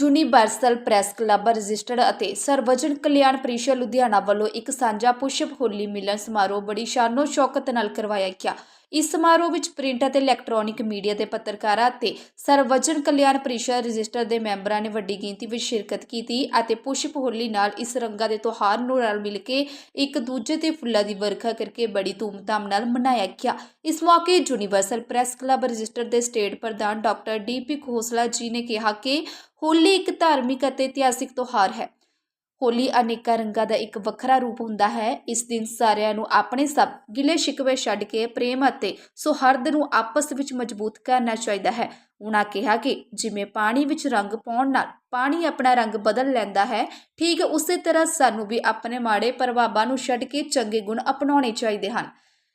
Universal press club registered ਅਤੇ ਸਰਵਜਨ ਕਲਿਆਣ ਪ੍ਰੀਸ਼ਦ ਲੁਧਿਆਣਾ ਵੱਲੋਂ ਇੱਕ ਸਾਂਝਾ ਪੁਸ਼ਪ ਹੋਲੀ ਮਿਲਨ ਸਮਾਰੋਹ ਬੜੀ ਸ਼ਾਨੋ ਸ਼ੌਕਤ ਨਾਲ ਕਰਵਾਇਆ ਗਿਆ। ਇਸ ਸਮਾਰੋਹ ਵਿੱਚ ਪ੍ਰਿੰਟ ਅਤੇ ਇਲੈਕਟ੍ਰੋਨਿਕ ਮੀਡੀਆ ਦੇ ਪੱਤਰਕਾਰਾਂ ਅਤੇ ਸਰਵਜਨ ਕਲਿਆਣ ਪ੍ਰੀਸ਼ਦ ਰਜਿਸਟਰ ਦੇ ਮੈਂਬਰਾਂ ਨੇ ਵੱਡੀ ਗਿਣਤੀ ਵਿੱਚ ਸ਼ਿਰਕਤ ਕੀਤੀ ਅਤੇ ਪੁਸ਼ਪ ਹੋਲੀ ਨਾਲ ਇਸ ਰੰਗਾਂ ਦੇ ਤਿਉਹਾਰ ਨੂੰ ਰਲ ਮਿਲ ਕੇ ਇੱਕ ਦੂਜੇ ਤੇ ਫੁੱਲਾਂ ਦੀ ਵਰਖਾ ਕਰਕੇ ਬੜੀ ਧੂਮਧਾਮ ਨਾਲ ਮਨਾਇਆ ਗਿਆ। ਇਸ ਮੌਕੇ ਯੂਨੀਵਰਸਲ ਪ੍ਰੈਸ ਕਲੱਬ ਰਜਿਸਟਰ ਦੇ ਸਟੇਟ ਪ੍ਰਧਾਨ ਡਾਕਟਰ ਡੀਪੀ ਖੋਸਲਾ ਜੀ ਨੇ ਕਿਹਾ ਕਿ ਹੋਲੀ ਇੱਕ ਧਾਰਮਿਕ ਅਤੇ ਇਤਿਹਾਸਿਕ ਤਿਉਹਾਰ ਹੈ। ਹੋਲੀ ਅਨੇਕਾਂ ਰੰਗਾਂ ਦਾ ਇੱਕ ਵੱਖਰਾ ਰੂਪ ਹੁੰਦਾ ਹੈ। ਇਸ ਦਿਨ ਸਾਰਿਆਂ ਨੂੰ ਆਪਣੇ ਸਭ ਗਿਲੇ ਸ਼ਿਕਵੇ ਛੱਡ ਕੇ ਪ੍ਰੇਮ ਅਤੇ ਸੁਹਰਦ ਨੂੰ ਆਪਸ ਵਿੱਚ ਮਜ਼ਬੂਤ ਕਰਨਾ ਚਾਹੀਦਾ ਹੈ। ਉਹਨਾਂ ਕਿਹਾ ਕਿ ਜਿਵੇਂ ਪਾਣੀ ਵਿੱਚ ਰੰਗ ਪਾਉਣ ਨਾਲ ਪਾਣੀ ਆਪਣਾ ਰੰਗ ਬਦਲ ਲੈਂਦਾ ਹੈ, ਠੀਕ ਉਸੇ ਤਰ੍ਹਾਂ ਸਾਨੂੰ ਵੀ ਆਪਣੇ ਮਾੜੇ ਪ੍ਰਭਾਵਾਂ ਨੂੰ ਛੱਡ ਕੇ ਚੰਗੇ ਗੁਣ ਅਪਣਾਉਣੇ ਚਾਹੀਦੇ ਹਨ।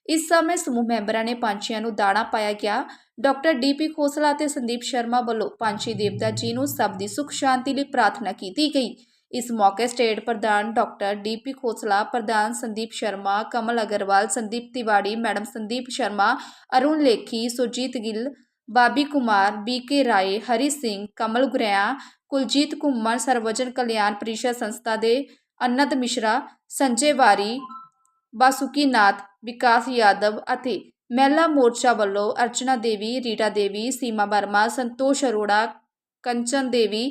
ਇਸ ਸਮੇਂ ਸਮੂਹ ਮੈਂਬਰਾਂ ਨੇ ਪੰਛੀਆਂ ਨੂੰ ਦਾਣਾ ਪਾਇਆ ਗਿਆ। ਡਾਕਟਰ ਡੀਪੀ ਖੋਸਲਾ ਅਤੇ ਸੰਦੀਪ ਸ਼ਰਮਾ ਵੱਲੋਂ ਪੰਛੀ ਦੇਵਤਾ ਜੀ ਨੂੰ ਸਭ ਦੀ ਸੁਖ ਸ਼ਾਂਤੀ ਲਈ ਪ੍ਰਾਰਥਨਾ ਕੀਤੀ ਗਈ। ਇਸ ਮੌਕੇ ਸਟੇਟ ਪ੍ਰਧਾਨ ਡਾਕਟਰ ਡੀਪੀ ਖੋਸਲਾ, ਪ੍ਰਧਾਨ ਸੰਦੀਪ ਸ਼ਰਮਾ, ਕਮਲ ਅਗਰਵਾਲ, ਸੰਦੀਪ ਤਿਵਾੜੀ, ਮੈਡਮ ਸੰਦੀਪ ਸ਼ਰਮਾ, ਅਰੁਣ ਲੇਖੀ, ਸੁਰਜੀਤ ਗਿੱਲ, ਬਾਬੀ ਕੁਮਾਰ ਬੀਕੇ ਰਾਏ, ਹਰੀ ਸਿੰਘ, ਕਮਲ ਗੁਰਿਆ, ਕੁਲਜੀਤ ਘੁੰਮਣ, ਸਰਵਜਨ ਕਲਿਆਣ ਪ੍ਰੀਸ਼ਦ ਸੰਸਥਾ ਦੇ ਅੰਨਦ ਮਿਸ਼ਰਾ, ਸੰਜੇ ਵਾਰੀ ਬਾਸੁਕੀ ਨਾਥ ਵਿਕਾਸ ਯਾਦਵ ਅਤੇ ਮਹਿਲਾ ਮੋਰਚਾ ਵੱਲੋਂ ਅਰਚਨਾ ਦੇਵੀ, ਰੀਟਾ ਦੇਵੀ, ਸੀਮਾ ਵਰਮਾ, ਸੰਤੋਸ਼ ਅਰੋੜਾ, ਕੰਚਨ ਦੇਵੀ,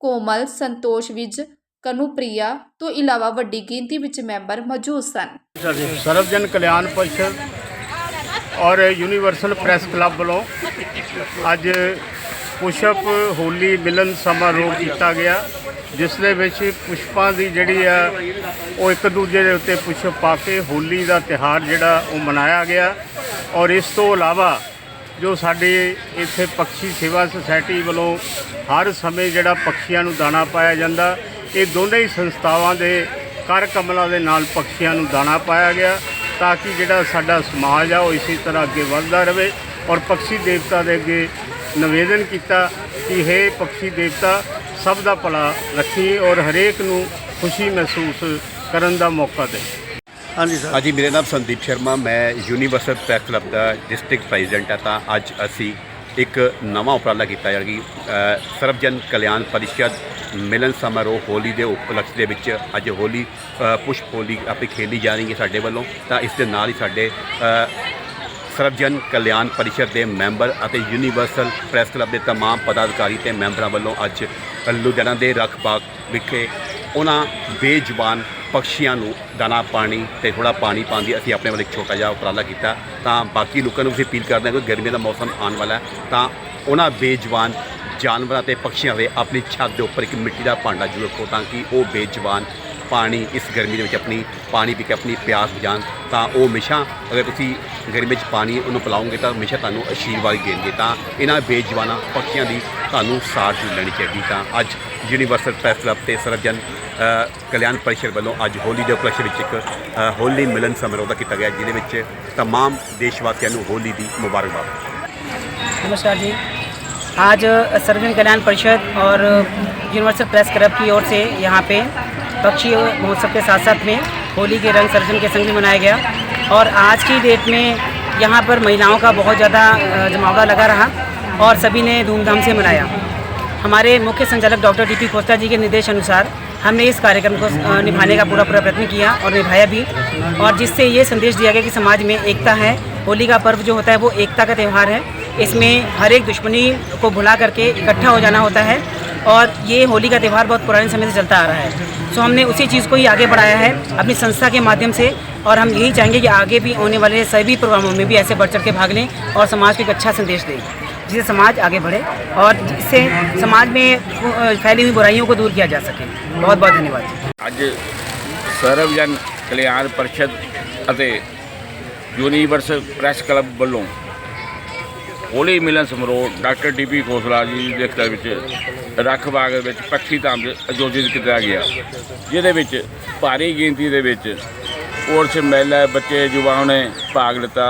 ਕੋਮਲ, ਸੰਤੋਸ਼ ਵਿਜ, ਕਨੂਪ੍ਰਿਆ ਤੋਂ ਇਲਾਵਾ ਵੱਡੀ ਗਿਣਤੀ ਵਿੱਚ ਮੈਂਬਰ ਮੌਜੂਦ ਸਨ। ਸਰਵਜਨ ਕਲਿਆਣ ਪਰਿਸ਼ਦ ਔਰ ਯੂਨੀਵਰਸਲ ਪ੍ਰੈਸ ਕਲੱਬ ਵੱਲੋਂ ਅੱਜ ਪੁਸ਼ਪ ਹੋਲੀ ਮਿਲਨ ਸਮਾਰੋਹ ਕੀਤਾ ਗਿਆ, ਜਿਸ ਦੇ ਵਿੱਚ ਪੁਸ਼ਪਾਂ ਦੀ ਜਿਹੜੀ ਆ, ਉਹ ਇੱਕ ਦੂਜੇ ਦੇ ਉੱਤੇ ਪੁਸ਼ਪ ਪਾ ਕੇ ਹੋਲੀ ਦਾ ਤਿਹਾਰ ਜਿਹੜਾ ਉਹ ਮਨਾਇਆ ਗਿਆ। ਔਰ ਇਸ ਤੋਂ ਇਲਾਵਾ ਜੋ ਸਾਡੇ ਇੱਥੇ ਪੰਛੀ ਸੇਵਾ ਸੁਸਾਇਟੀ ਵੱਲੋਂ ਹਰ ਸਮੇਂ ਜਿਹੜਾ ਪੰਛੀਆਂ ਨੂੰ ਦਾਣਾ ਪਾਇਆ ਜਾਂਦਾ, ਇਹ ਦੋਨੇ ਹੀ ਸੰਸਥਾਵਾਂ ਦੇ ਕਰ ਕਮਲਾਂ ਦੇ ਨਾਲ ਪੰਛੀਆਂ ਨੂੰ ਦਾਣਾ ਪਾਇਆ ਗਿਆ ਤਾਂ ਕਿ ਜਿਹੜਾ ਸਾਡਾ ਸਮਾਜ ਆ ਉਹ ਇਸੇ ਤਰ੍ਹਾਂ ਅੱਗੇ ਵੱਧਦਾ ਰਹੇ ਔਰ ਪੰਛੀ ਦੇਵਤਾ ਦੇ ਅੱਗੇ ਨਿਵੇਦਨ ਕੀਤਾ ਕਿ हे ਪੰਛੀ ਦੇਵਤਾ, ਸਭ ਦਾ ਭਲਾ ਰੱਖੀ ਔਰ ਹਰੇਕ ਨੂੰ ਖੁਸ਼ੀ ਮਹਿਸੂਸ ਕਰਨ ਦਾ ਮੌਕਾ ਦੇ ਹਾਂਜੀ ਸਰ ਹਾਂਜੀ ਮੇਰਾ ਨਾਮ ਸੰਦੀਪ ਸ਼ਰਮਾ ਮੈਂ ਯੂਨੀਵਰਸਲ ਪ੍ਰੈਸ ਕਲੱਬ ਦਾ ਡਿਸਟ੍ਰਿਕਟ ਪ੍ਰੈਜ਼ੀਡੈਂਟ ਹਾਂ ਤਾਂ ਅੱਜ ਅਸੀਂ ਇੱਕ ਨਵਾਂ ਉਪਰਾਲਾ ਕੀਤਾ ਜਿਹੜਾ ਕਿ ਅ, ਸਰਵਜਨ ਕਲਿਆਣ ਪਰਿਸ਼ਦ ਮਿਲਨ ਸਮਾਰੋਹ ਹੋਲੀ ਦੇ ਉਪਲਕਸ਼ ਦੇ ਵਿੱਚ ਅੱਜ ਹੋਲੀ ਅ, ਪੁਸ਼ਪ ਹੋਲੀ ਆਪਣੀ ਖੇਲੀ ਜਾ ਰਹੀ ਹੈ ਸਾਡੇ ਵੱਲੋਂ ਤਾਂ ਇਸ ਦੇ ਨਾਲ ਹੀ ਸਾਡੇ ਅ, ਸਰਵਜਨ ਕਲਿਆਣ ਪਰਿਸ਼ਦ ਦੇ ਮੈਂਬਰ ਅਤੇ ਯੂਨੀਵਰਸਲ ਪ੍ਰੈਸ ਕਲੱਬ ਦੇ तमाम ਪਦਾਧਿਕਾਰੀ ਤੇ ਮੈਂਬਰਾਂ ਵੱਲੋਂ ਅੱਜ ਲੁਧਿਆਣਾ ਦੇ ਰੱਖ ਬਾਗ ਵਿਖੇ ਉਹਨਾਂ ਬੇਜ਼ੁਬਾਨ ਪਕਸ਼ੀਆਂ ਨੂੰ ਦਾਣਾ ਪਾਣੀ ਤੇ ਥੋੜਾ ਪਾਣੀ ਪਾਉਣ ਦੀ ਅਸੀਂ ਆਪਣੇ ਵੱਲ ਇੱਕ ਛੋਟਾ ਜਿਹਾ ਉਪਰਾਲਾ ਕੀਤਾ। ਤਾਂ ਬਾਕੀ ਲੋਕਾਂ ਨੂੰ ਵੀ ਅਪੀਲ ਕਰਦੇ ਹਾਂ ਕਿ ਗਰਮੀ ਦਾ ਮੌਸਮ ਆਉਣ ਵਾਲਾ ਤਾਂ ਉਹਨਾਂ ਬੇਜ਼ੁਬਾਨ ਜਾਨਵਰਾਂ ਤੇ ਪਕਸ਼ੀਆਂ ਦੇ ਆਪਣੀ ਛੱਤ ਦੇ ਉੱਪਰ ਇੱਕ ਮਿੱਟੀ ਦਾ ਭਾਂਡਾ ਜ਼ਰੂਰ ਰੱਖੋ ਤਾਂ ਕਿ ਉਹ ਬੇਜ਼ੁਬਾਨ ਪਾਣੀ ਇਸ ਗਰਮੀ ਦੇ ਵਿੱਚ ਆਪਣੀ ਪਾਣੀ ਪੀ ਕੇ ਆਪਣੀ ਪਿਆਸ ਬੁਝਾਉਣ। ਤਾਂ ਉਹ ਹਮੇਸ਼ਾ ਅਗਰ ਤੁਸੀਂ ਗਰਮੀ ਵਿੱਚ ਪਾਣੀ ਉਹਨੂੰ ਪਿਲਾਓਗੇ ਤਾਂ ਹਮੇਸ਼ਾ ਤੁਹਾਨੂੰ ਆਸ਼ੀਰਵਾਦ ਦੇਣਗੇ। ਤਾਂ ਇਹਨਾਂ ਬੇਜਵਾਨਾਂ ਪੱਖੀਆਂ ਦੀ ਤੁਹਾਨੂੰ ਸਾਰ ਜ਼ਰੂਰ ਲੈਣੀ ਚਾਹੀਦੀ। ਤਾਂ ਅੱਜ ਯੂਨੀਵਰਸਲ ਪ੍ਰੈਸ ਕਲੱਬ ਤੇ ਸਰਵਜਨ ਅ, ਕਲਿਆਣ ਪਰਿਸ਼ਦ ਵੱਲੋਂ ਅੱਜ ਹੋਲੀ ਦੇ ਉਪਲਕਸ਼ ਵਿੱਚ ਇੱਕ ਅ, ਹੋਲੀ ਮਿਲਨ ਸਮਾਰੋਹ ਦਾ ਕੀਤਾ ਗਿਆ ਜਿਹਦੇ ਵਿੱਚ तमाम ਦੇਸ਼ਵਾਸੀਆਂ ਨੂੰ ਹੋਲੀ ਦੀ ਮੁਬਾਰਕਬਾਦ नमस्कार जी आज सर्वजन कल्याण परिषद और यूनिवर्सल प्रेस क्लब की ओर से यहाँ पे पक्षी महोत्सव के साथ साथ में होली के रंग सर्जन के संग भी मनाया गया और आज की डेट में यहाँ पर महिलाओं का बहुत ज़्यादा अ, जमावड़ा लगा रहा और सभी ने धूमधाम से मनाया हमारे मुख्य संचालक doctor D P Khosla ji के निर्देश अनुसार हमने इस कार्यक्रम को निभाने का पूरा पूरा प्रयत्न किया और निभाया भी। और जिससे ये संदेश दिया गया कि समाज में एकता है, होली का पर्व जो होता है वो एकता का त्यौहार है। इसमें हर एक दुश्मनी को भुला करके इकट्ठा हो जाना होता है और ये होली का त्यौहार बहुत पुराने समय से चलता आ रहा है। सो हमने उसी चीज़ को ही आगे बढ़ाया है, अपनी संस्था के माध्यम से और हम यही चाहेंगे कि आगे भी होने वाले सभी प्रोग्रामों में भी ऐसे बढ़ चढ़ के भाग लें और समाज को एक अच्छा संदेश दें। जिससे समाज आगे बढ़े और जिससे समाज में अ, फैली हुई बुराइयों को दूर किया जा सके बहुत बहुत धन्यवाद ਅੱਜ ਸਰਵਜਨ ਕਲਿਆਣ ਪਰਿਸ਼ਦ ਅਤੇ ਯੂਨੀਵਰਸਲ ਪ੍ਰੈਸ ਕਲੱਬ ਵੱਲੋਂ ਹੋਲੀ ਮਿਲਨ ਸਮਾਰੋਹ ਡਾਕਟਰ ਡੀਪੀ ਖੋਸਲਾ ਜੀ ਦੇ ਅਖਤਿਆਰ ਵਿੱਚ ਰੱਖ ਬਾਗ ਦੇ ਵਿੱਚ ਪੱਖੀ ਧਾਮ ਦੇ ਆਯੋਜਿਤ ਕੀਤਾ ਗਿਆ ਜਿਹਦੇ ਵਿੱਚ ਭਾਰੀ ਗਿਣਤੀ ਦੇ ਵਿੱਚ ਔਰਤ ਮਹਿਲਾ ਬੱਚੇ ਜਵਾਨਾਂ ਨੇ ਭਾਗ ਲਿੱਤਾ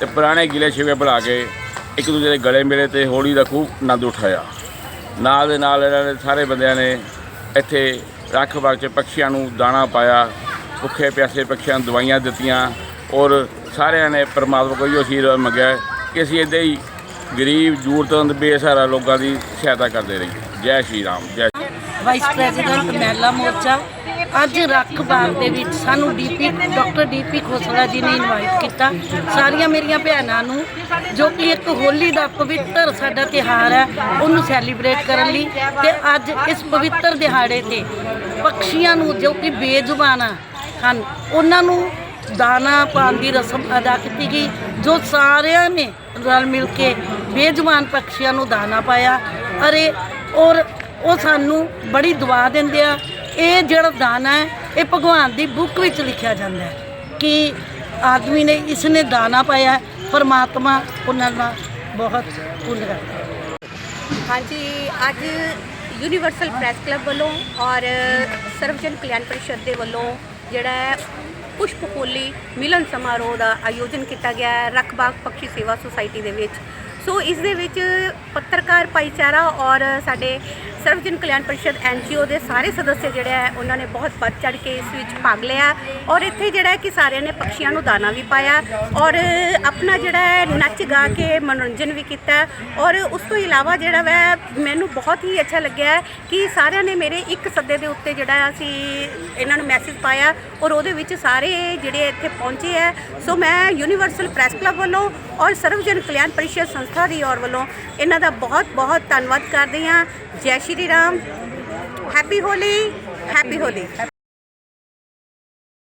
ਤੇ ਪੁਰਾਣੇ ਗਿਲੇ ਸ਼ਿਵੇ ਬੁਲਾ ਕੇ ਇੱਕ ਦੂਜੇ ਦੇ ਗਲੇ ਮਿਲੇ ਤੇ ਹੋਲੀ ਦਾ ਖੂਬ ਆਨੰਦ ਉਠਾਇਆ। ਨਾਲ ਦੇ ਨਾਲ ਇਹਨਾਂ ਨੇ ਸਾਰੇ ਬੰਦਿਆਂ ਨੇ ਇੱਥੇ ਰੱਖ ਬਾਗ 'ਚ ਪੰਛੀਆਂ ਨੂੰ ਦਾਣਾ ਪਾਇਆ, ਭੁੱਖੇ ਪਿਆਸੇ ਪੰਛੀਆਂ ਨੂੰ ਦਵਾਈਆਂ ਦਿੱਤੀਆਂ ਔਰ ਸਾਰਿਆਂ ਨੇ ਪਰਮਾਤਮਾ ਕੋਲੋਂ ਇਹੋ ਅਸ਼ੀਰਵਾਦ ਮੰਗਿਆ ਕਿ ਅਸੀਂ ਇੱਦਾਂ ਹੀ ਗਰੀਬ ਜ਼ਰੂਰਤਮੰਦ ਬੇਸਹਾਰਾ ਲੋਕਾਂ ਦੀ ਸਹਾਇਤਾ ਕਰਦੇ ਰਹੀਏ। ਜੈ ਸ਼੍ਰੀ ਰਾਮ, ਜੈ ਵਾਈਸ ਪ੍ਰੈਜ਼ੀਡੈਂਟ ਮਹਿਲਾ ਮੋਰਚਾ। ਅੱਜ ਰੱਖ ਬਾਗ ਦੇ ਵਿੱਚ ਸਾਨੂੰ DP doctor DP Khosla ji ਨੇ ਇਨਵਾਈਟ ਕੀਤਾ। ਸਾਰੀਆਂ ਮੇਰੀਆਂ ਭੈਣਾਂ ਨੂੰ, ਜੋ ਕਿ ਇੱਕ ਹੋਲੀ ਦਾ ਪਵਿੱਤਰ ਸਾਡਾ ਤਿਹਾਰ ਹੈ, ਉਹਨੂੰ ਸੈਲੀਬ੍ਰੇਟ ਕਰਨ ਲਈ ਤੇ ਅੱਜ ਇਸ ਪਵਿੱਤਰ ਦਿਹਾੜੇ ਤੇ ਪਕਸ਼ੀਆਂ ਨੂੰ ਜੋ ਕਿ ਬੇਜ਼ੁਬਾਨਾਂ ਹਨ, ਉਹਨਾਂ ਨੂੰ ਦਾਣਾ ਪਾਉਣ ਦੀ ਰਸਮ ਅਦਾ ਕੀਤੀ ਗਈ, ਜੋ ਸਾਰਿਆਂ ਨੇ ਰਲ ਮਿਲ ਕੇ ਬੇਜ਼ੁਬਾਨ ਪਕਸ਼ੀਆਂ ਨੂੰ ਦਾਣਾ ਪਾਇਆ। ਅਰੇ, ਔਰ ਉਹ ਸਾਨੂੰ ਬੜੀ ਦੁਆ ਦਿੰਦੇ ਆ ਇਹ ਜਿਹੜਾ ਦਾਣਾ ਹੈ, ਇਹ ਭਗਵਾਨ ਦੀ ਬੁੱਕ ਵਿੱਚ ਲਿਖਿਆ ਜਾਂਦਾ ਹੈ ਕਿ ਆਦਮੀ ਨੇ ਇਸ ਨੇ ਦਾਣਾ ਪਾਇਆ ਪਰਮਾਤਮਾ ਉਹਨਾਂ ਦਾ ਬਹੁਤ ਪੁੰਨ ਕਰਦਾ ਹਾਂਜੀ, ਅੱਜ ਯੂਨੀਵਰਸਲ ਪ੍ਰੈਸ ਕਲੱਬ ਵੱਲੋਂ ਔਰ ਸਰਵਜਨ ਕਲਿਆਣ ਪਰਿਸ਼ਦ ਦੇ ਵੱਲੋਂ ਜਿਹੜਾ ਹੈ ਪੁਸ਼ਪ ਹੋਲੀ ਮਿਲਨ ਸਮਾਰੋਹ ਦਾ ਆਯੋਜਨ ਕੀਤਾ ਗਿਆ ਹੈ ਰਖਬਾਗ ਪਕਸ਼ੀ ਸੇਵਾ ਸੁਸਾਇਟੀ ਦੇ ਵਿੱਚ। ਸੋ ਇਸ ਦੇ ਵਿੱਚ ਪੱਤਰਕਾਰ ਭਾਈਚਾਰਾ ਔਰ ਸਾਡੇ ਸਰਵਜਨ ਕਲਿਆਣ ਪਰਿਸ਼ਦ ਐਨਜੀਓ ਦੇ ਸਾਰੇ ਸਦੱਸਿਆ ਜਿਹੜੇ ਹੈ, ਉਹਨਾਂ ਨੇ ਬਹੁਤ ਵੱਧ ਚੜ ਕੇ ਇਸ ਵਿੱਚ ਭਾਗ ਲਿਆ। ਔਰ ਇੱਥੇ ਜਿਹੜਾ ਕਿ ਸਾਰਿਆਂ ਨੇ ਪਕਸ਼ੀਆਂ ਨੂੰ ਦਾਣਾ ਵੀ ਪਾਇਆ ਔਰ ਆਪਣਾ ਜਿਹੜਾ ਹੈ, ਨੱਚ ਗਾ ਕੇ ਮਨੋਰੰਜਨ ਵੀ ਕੀਤਾ। ਔਰ ਉਸ ਤੋਂ ਇਲਾਵਾ ਜਿਹੜਾ ਵੈ, ਮੈਨੂੰ ਬਹੁਤ ਹੀ ਅੱਛਾ ਲੱਗਿਆ ਕਿ ਸਾਰਿਆਂ ਨੇ ਮੇਰੇ ਇੱਕ ਸੱਦੇ ਦੇ ਉੱਤੇ ਜਿਹੜਾ ਅਸੀਂ ਇਹਨਾਂ ਨੂੰ ਮੈਸੇਜ ਪਾਇਆ ਔਰ ਉਹਦੇ ਵਿੱਚ ਸਾਰੇ ਜਿਹੜੇ ਇੱਥੇ ਪਹੁੰਚੇ ਹੈ। ਸੋ ਮੈਂ ਯੂਨੀਵਰਸਲ ਪ੍ਰੈਸ ਕਲੱਬ ਵੱਲੋਂ ਔਰ ਸਰਵਜਨ ਕਲਿਆਣ ਪਰਿਸ਼ਦ ਸੰਸਥਾ ਦੀ ਔਰ ਵੱਲੋਂ ਇਹਨਾਂ ਦਾ ਬਹੁਤ ਬਹੁਤ ਧੰਨਵਾਦ ਕਰਦੇ ਹਾਂ। Jai Shri Ram. Happy Holi happy Holi